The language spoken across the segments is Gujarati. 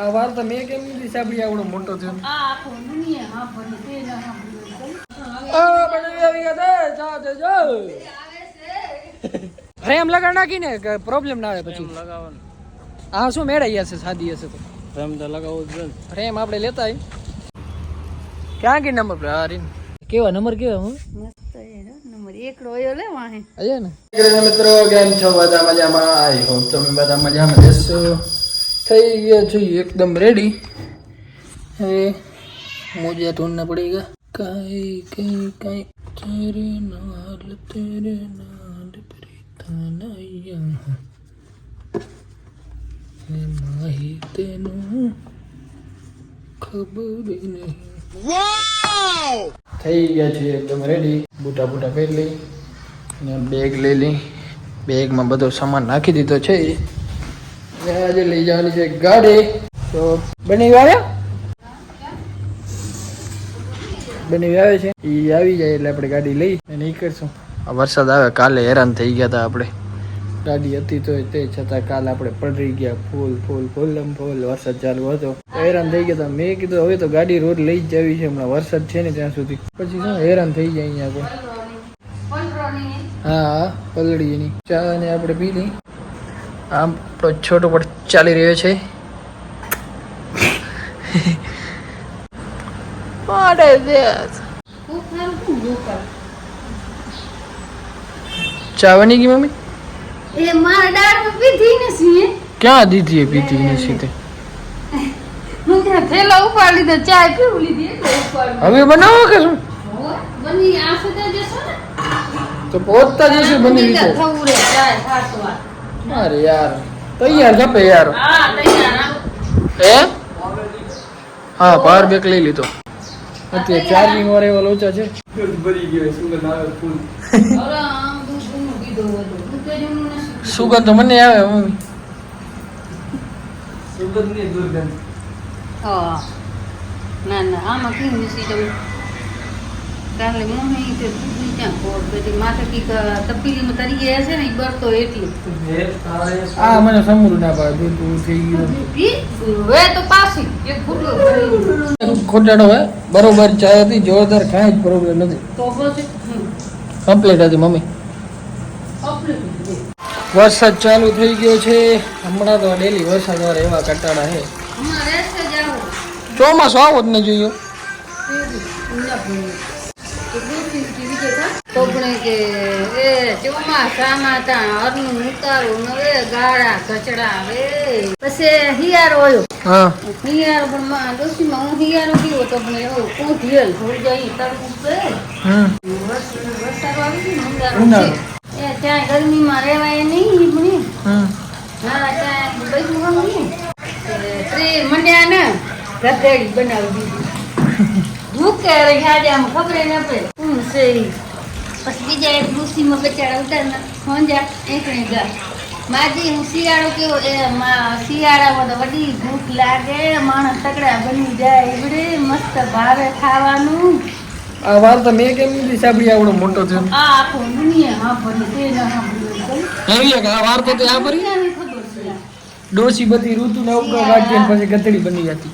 આ વાર્તા મેં કેમ નથી સાંભળી આવડો મોટો થયો તે તે તે ફ્રેમ લગાડ નાખીને પ્રોબ્લેમ ના આવે પછી. લગાવવાનું. હા શું મેળાઈ હશે સાદી હશે તો? ફ્રેમ તો લગાવવું જ ફ્રેમ આપણે લેતા ક્યાં કે નંબર પર? હા રીન. કેવા નંબર કેવા હું? મસ્ત એનો નંબર એકડો ઓયો લે વાહે. અજય ને. મિત્રો કેમ છો બધા મજામાં? આઈ હોપ તમે બધા મજામાં રહેશો થઈ ગયા છે એકદમ રેડી હવે મોજા ઢૂંઢના પડી ગયા. કાઈ કઈ કઈ. તેરે નાલ તેરે નાલ પ્રીતનૈયા હે માહી તેનું ખબર નહીં. થઈ ગયા છે એકદમ રેડી બૂટા બૂટા પહેરી લઈ. અને બેગ લઈ લઈ. બેગમાં બધો સામાન નાખી દીધો છે. ને આજે લઈ જવાની છે ગાડી. તો બની આવ્યા બની આવે છે. એ આવી જાય એટલે આપણે ગાડી લઈ અને એ કરશું આ વરસાદ આવે કાલે હેરાન થઈ ગયા હતા આપણે. ગાડી હતી તો તે છતાં કાલે આપણે પડી ગયા. ફૂલ ફૂલ ફૂલમ ફૂલ વરસાદ ચાલુ હતો. હેરાન થઈ ગયા હતા મેં કીધું હવે તો ગાડી રોડ લઈ જ જવી છે. હમણાં વરસાદ છે ને ત્યાં સુધી. પછી શું હેરાન થઈ જાય અહીંયા આપણે હા હા પલળી એની ચા ને આપણે પી લઈ આમ છોટો પણ ચાલી રહ્યો છે. What is this? ખૂબ સારું શું લોકલ ચા બની ગઈ મમ્મી? એ મારા દાળમાં પીધી નથી ક્યાં દીધી એ પીધી નથી તે? થેલા ઉપાડી લીધો ચા પીવું લીધી હવે બનાવો કે શું? બની આ સુધી જશો ને. તો પોતા જશે બની લીધો થવું રે ચા ખાસવા અરે યાર તૈયાર ખપે યાર. હા. હે. હા? પાવર બેક લઈ લીધો. અત્યારે ચાર્જિંગ વાળા એવા લોચા છે. ભરી ગયો સુગંધ આવે. સુગંધ તો. મને આવે મમ્મી હા. ના ના આમાં કેવું મિસી જવું? કાલે મોહી તે દૂધની ક્યાં ખોટ બધી માથે કીક તપેલીમાં તરી ગયા છે ને ઈ બરતો એટલી. આ મને સમૂર ના પાડે દૂધ દૂધ થઈ ગયું હવે તો પાછી એક ફૂટલો ખોટાડો હે? બરોબર ચા હતી જોરદાર કાંઈ જ પ્રોબ્લેમ નથી. તો પછી કમ્પ્લીટ હતી મમ્મી. વરસાદ ચાલુ થઈ ગયો છે. હમણાં તો ડેલી વરસાદ વાળા એવા કટાડા છે. ચોમાસું આવો જ ન જોઈએ. કોકણે કે એ ચોમાસામાં તાં અરનું ઉતારું ને ગાળા કચડા વે પછી હિયારો આવ્યો. હા. હિયારો પણ માં ડોશીમાં હું હિયારો પીવો તો પણ એવો કૂંઠિયલ થોડી જાય તરવું વરસાદ આવી ગયો. છે. એ ત્યાં ગરમીમાં રહેવાય નહીં પણ હા ત્યાં બધું ત્રે મંડ્યા ને ગધેડી બનાવી દીધી. રહી આજે આમ ખબર ન પડે શું છે. પછી બીજા એક ઋષિમાં બચારા ઉતારના હોંજા એકણે ગા માજી હું શિયાળો કેવો એ શિયાળામાં તો વડી ભૂખ લાગે માણસ તકડા બની જાય એવડે મસ્ત ભાવે ખાવાનું. આ તો મેં કેમ નથી સાંભળી આવડો મોટો છે? આ આખો દુનિયા સાંભળે તે ના સાંભળ્યું કે આ વાર તો આ છે. ડોસી બધી ઋતુ ને ઉપકા કાઢી પછી ગધડી બની જતી.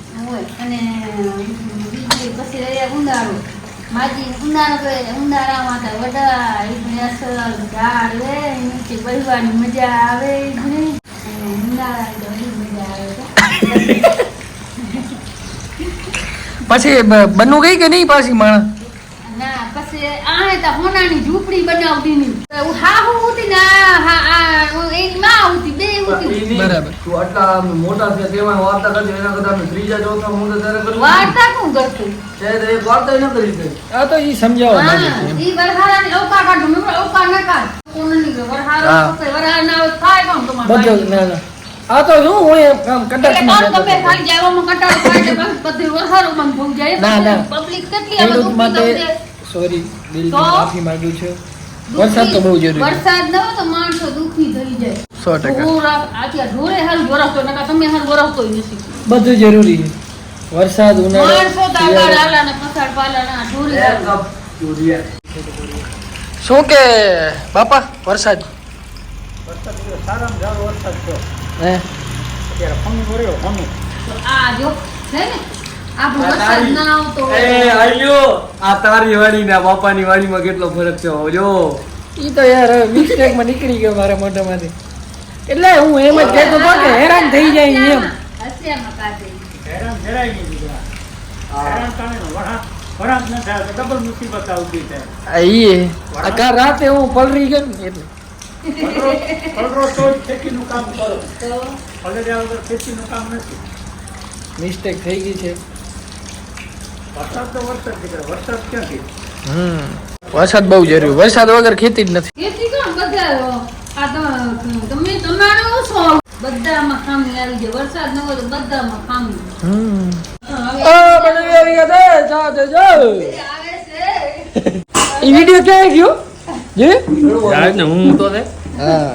અને પછી ઉનાળો માજી ઉનાળો કરે ઉનાળામાં તો ઝાડ રે નીચે બળવાની મજા આવે અને ઉનાળા તો પછી બનવું ગઈ કે નહીં પાછી માણસ? ના આને તો હોનાની ઝૂંપડી બનાવતી ની. હા હું ઉતી ના હા આ એની માં ઉતી બે ઉતી બરાબર. તું આટલા મોટા છે તેમાં વાર્તા કરજે એના કરતા અમે ત્રીજા ચોથા હું તો ત્યારે કરું. વાર્તા કોણ કરતું છે તે એક વાર્તા ન કરી છે આ તો ઈ સમજાવવા માંગે છે ઈ વરહારાની અવકા કાઢું મેં અવકા ન કાઢ. કોણ નહીં વરહારો તો વરહાર ના થાય કોણ તમારે બધું ના ના. આ તો શું હું એમ કામ જતો ખાલી જાવામાં કંટાળો થાય બસ બધું વરહારો બંધ થઈ જાય ના, ના. પબ્લિક કેટલી થઈ જાય. સોરી દિલથી માફી માંગુ છું. વરસાદ તો બહુ જરૂરી વરસાદ ન હોય તો માણસો દુખી થઈ જાય. સો ટકા. ઢોર આ- ઢોરે હાલ વરસતો નકા તમે હાલ વરસતો નથી. બધું જરૂરી છે. વરસાદ ઉનાળો માણસો તો આગળ શિયાળો. ને પસાડ પાલા ના ઢોરી એક શું કે બાપા વરસાદ? સારામાં સારો વરસાદ હે? અત્યારે ફોન કર્યો ફોન આ જો ને? કેટલો ફરક છે જો. ઈ તો યાર મિસ્ટેકમાં નીકળી ગયો મારા મોઢામાંથી. એટલે હું એમ જ કહેતો હતો કે હેરાન થઈ જાય એમ. હેરાન રાતે હું પલરી ગયો ને એટલે. મિસ્ટેક થઈ ગઈ છે વરસાદ તો વરસાદ દીકરા વરસાદ ક્યાંથી હમ. વરસાદ બહુ જરૂરી. વરસાદ વગર ખેતી જ નથી. ખેતી કોણ બધા આ તો તમે તમારો ઓછો બધામાં ખામી આવી જાય વરસાદ ન હોય તો બધામાં ખામી. હમ. આ બધું આવી ગયા છે. જા દે જો આવે છે. ઈ વિડિયો ક્યાં ગયો? જે? ને હું તો ને હા.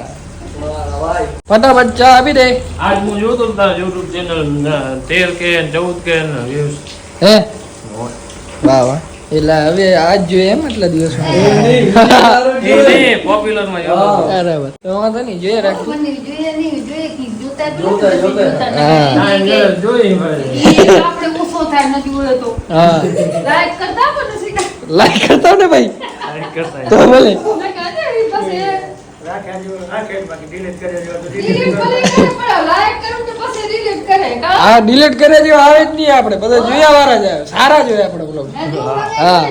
ફટાફટ ચા આપી દે. આજ હું જોતો હતો ચેનલ તેર કે ચૌદ કે હે? વાહ વાહ. એટલે હવે આજ જોઈએ એમ જોતો હતો. બરાબર. તો વાંધો નહીં જોઈએ રાખજો. લાઈક કરતા પણ નથી. લાઈક કરતા ને ભાઈ? તો ભલે. લાઈક કરું delete કરે હા? ડિલીટ કરે જેવો આવે જ નહીં આપણે. બધા જોયા વાળા જ આવે. સારા જોઈએ આપણે બ્લોગ હા.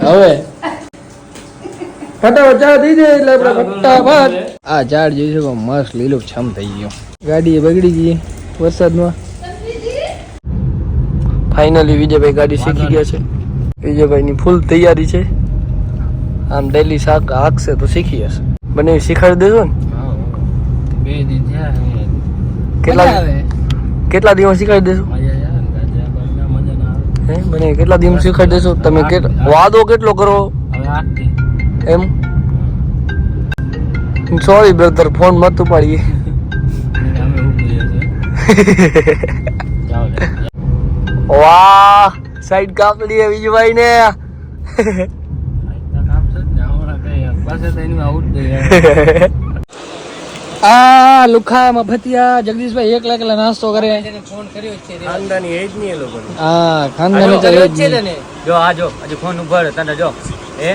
હવે. ફટાફટ ચા થઈ જાય એટલે આપણે ફટાફટ. આ ઝાડ જોઈ શકો મસ્ત લીલું છમ થઈ ગયો. ગાડી બગડી ગઈ. વરસાદમાં. ફાઇનલી વિજયભાઈ ગાડી શીખી ગયા છે. વિજયભાઈની ફૂલ તૈયારી છે. આમ ડેલી શાક હાકશે તો શીખી જશે. બને શીખવાડી દેજો ને. બે દી થયા કેટલા કેટલા દિવસ શીખવાડી દેશો. હે મને કેટલા દિવસ શીખવાડી દેશો? તમે વાદો કેટલો કરો? એમ? સોરી બ્રધર ફોન મત ઉપાડીએ. વાહ સાઈડ કાપ લીએ વિજયભાઈ ને પાસે તો એનું જ નહીં. આ લુખા મફતિયા જગદીશભાઈ એકલા એકલા નાસ્તો કરે. ખાનદાની એજ નહીં એ લોકો હા ખાનદાની તો એ જ નહીં. જો આ જો હજી ફોન ઊભા રહ્યો તને જો. એ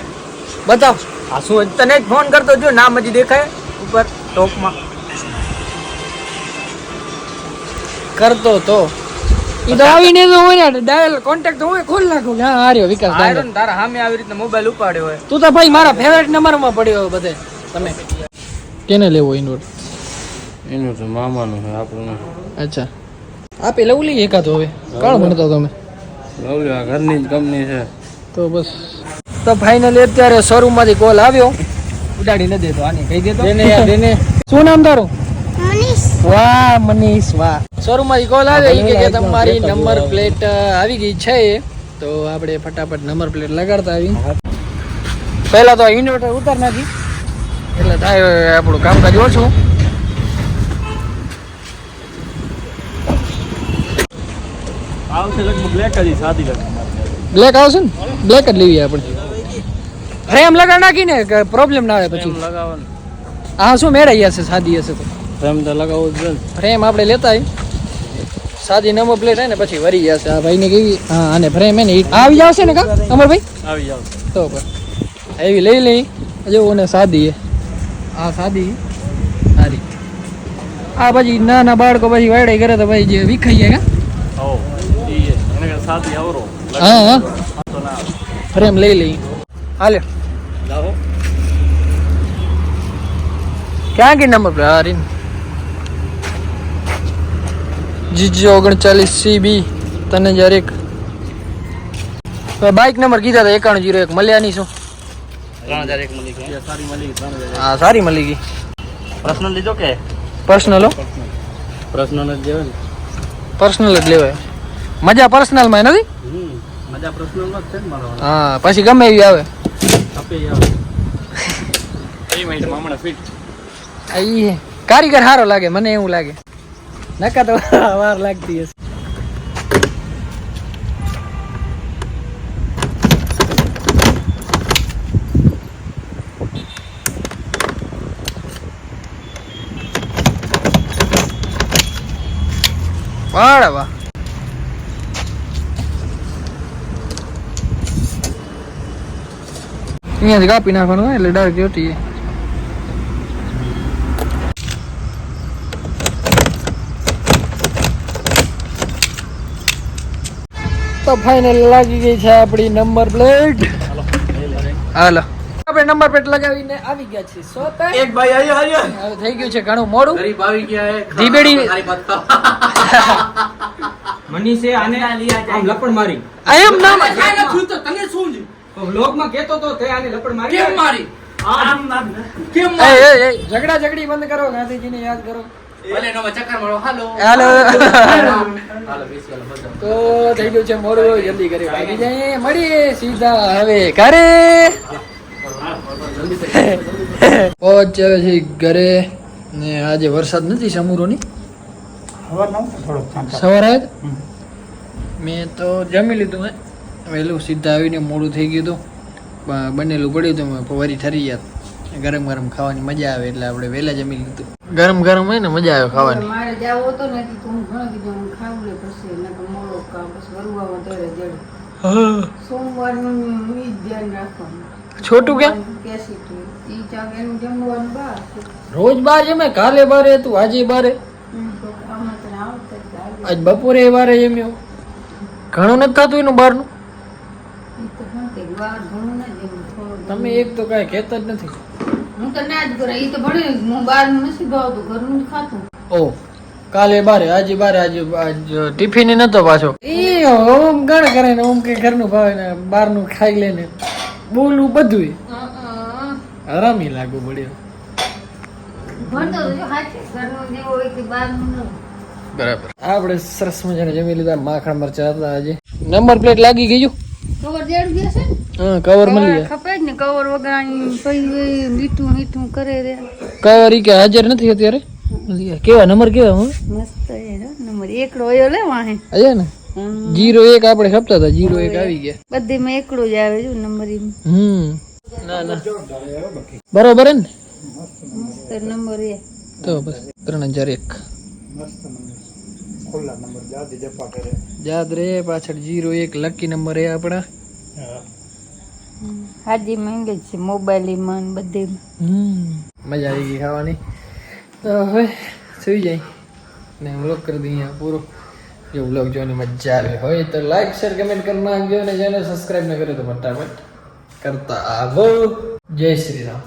બતાવ. આ શું તને જ ફોન કરતો જો નામ હજી દેખાય? ઉપર ટોપમાં. કરતો તો. ઈ તો આવીને તો હોય ને ડાયલ કોન્ટેક્ટ હોય ખોલ નાખું. હા હાર્યો વિકાસ આયરો તારા સામે આવી રીતના મોબાઈલ ઉપાડ્યો હોય. તું તો ભાઈ મારા ફેવરેટ નંબરમાં પડ્યો બધે. તમે. કેને લેવો ઇન્વર્ટર ઇન્વર્ટર તો મામાનું છે આપણું અચ્છા. આપે લઉં લઈએ એકાદ હવે. કોણ ભણતા તમે? લઉં આ ઘરની જ કંપની છે. તો બસ. તો ફાઇનલી અત્યારે શોરૂમમાંથી કોલ આવ્યો. ઉડાડી ન દેતો આને કહી દેતો. દેને યાર દેને. શું નામ તારું? મનીષ. વાહ મનીષ કોલ આવે કે કે તમારી નંબર પ્લેટ આવી ગઈ છે તો આપણે ફટાફટ નંબર પ્લેટ લગાડતા આવી પહેલા તો ઇન્વર્ટર ઉતાર નાખી. એટલે થાય આપણું કામકાજ ઓછું. બ્લેક આવશે ને? બ્લેક જ લેવી આપણે. ફ્રેમ લગાડ નાખીને કે પ્રોબ્લેમ ના આવે પછી. લગાવવાનું. આ શું મેળાઈ હશે સાદી હશે તો. ફ્રેમ તો લગાવવું જ ફ્રેમ આપણે લેતા સાદી નંબર પ્લેટ હે ને પછી વરી જશે આ ભાઈને કેવી હા અને ફ્રેમ હે ને આવી જશે ને કા અમરભાઈ? આવી જાવ તો એવી લઈ લઈ. જો સાદી હે. આ સાદી સારી આ પછી નાના બાળકો પછી વાડાઈ કરે તો પછી જે વિખાઈ કા? હો. ફ્રેમ લઈ લઈ. હાલે. ક્યાં કે નંબર પર હારી. જીજી ઓગણચાલીસ સી બી ત્રણ હજાર એક બાઇક નંબર કીધા હતા એકાણું જીરો એક. મળ્યા નહીં શું? ત્રણ હજાર એક મળી ગઈ સારી મળી ગઈ હા સારી મળી ગઈ. પર્સનલ લીધો કે? પર્સનલ પર્સનલ જ લેવાય ને. પર્સનલ જ લેવાય. મજા પર્સનલમાં નથી? મજા પર્સનલમાં જ છે ને મારો હા પછી ગમે એવી આવે. આપે આવે. એ હમણાં ફિટ આઈ કારીગર સારો લાગે મને એવું લાગે. નકા તો વાર લાગતી હશે. વાળ વાહ અહીંયાથી કાપી નાખવાનું હોય એટલે ડાયરેક્ટ જાય. તો ફાઇનલ લાગી ગઈ છે આપણી નંબર પ્લેટ હાલો. આપણે નંબર પ્લેટ લગાવીને આવી ગયા છીએ. સો એક ભાઈ આવ્યો આવ્યો હવે થઈ ગયું છે ઘણું મોડું. ગરીબ આવી ગયા ધીબેડી. મનીષે આને આમ લપડ મારી. એમ ના મારી. થયું તો તને શું છે? વ્લોગમાં કહેતો તો તે આને લપડ મારી કેમ મારી? આમ. કેમ મારી એ, એ, ઝઘડા ઝઘડી બંધ કરો ગાંધીજીને યાદ કરો. તો થઈ ગયું છે મોડું જલ્દી કરી મળીએ સીધા હવે ઘરે. પહોંચ છે ઘરે ને આજે વરસાદ નથી સમૂરોની સવારે મેં તો જમી લીધું મેં વહેલું સીધા આવીને મોડું થઈ ગયું હતું બનેલું પડ્યું હતું વરી ઠરી ગયા ગરમ ગરમ ખાવાની મજા આવે એટલે આપણે વહેલા જમી લીધું ગરમ ગરમ હોય ને મજા આવે ખાવાની મારે જાવ તો નથી તો હું ઘણો કીધું હું ખાવું ને પછી નકર મોડો કામ પછી વરવા વધારે જડ સોમવારનું ઈ ધ્યાન રાખવાનું છોટું બહાર રોજ બાર જમે કાલે બારે તું આજે બારે. આજ બપોરે બારે જમ્યો ઘણું નથી થતું એનું બહારનું કે તમે એક તો કાંઈ કહેતા જ નથી. હું તો ના જ કરે એ તો ભણે હું બહારનું નથી ભાવતું ઘરનું જ ખાતું. ઓ કાલે બારે આજે બારે આજે આજ ટિફિન નતો પાછો. એ ઓમ ગણ કરે ને ઓમ કે ઘરનું ભાવે ને બહારનું ખાઈ લે ને. બોલવું બધું હરામી લાગુ પડ્યો બરાબર. આપણે સરસ મજાને જમી લીધા માખણ મરચા હતા આજે. નંબર પ્લેટ લાગી ગયું કવર દેડ ગયા છે હા કવર મળી ગયા ખપે જ ને કવર વગાડી પછી મીઠું મીઠું કરે રે. કવર ઈ કે હાજર નથી અત્યારે? કેવા નંબર કેવા હું મસ્ત એ નંબર. એકડો લે વાહે. ને? જીરો એક આપણે ખપતા હતા જીરો એક આવી ગયા. બધી માં એકડો જ આવે છે નંબર હમ. ના ના. બરોબર હે ને? મસ્ત નંબર એ તો બસ ત્રણ હજાર એક. યાદ રે પાછળ જીરો એક લકી નંબર એ આપણા. હાજી માંગે છે મોબાઈલમાં ને બધે મજા આવી ગઈ ખાવાની. તો હવે સુઈ જાય. ને વ્લોગ કરી દઈએ પૂરો. જો વ્લોગ જોવાની મજા આવે. હોય તો લાઈક શેર કમેન્ટ કરી નાખજો અને જેને સબસ્ક્રાઈબ ન કર્યો તો ફટાફટ કરતા આવો. જય શ્રી રામ.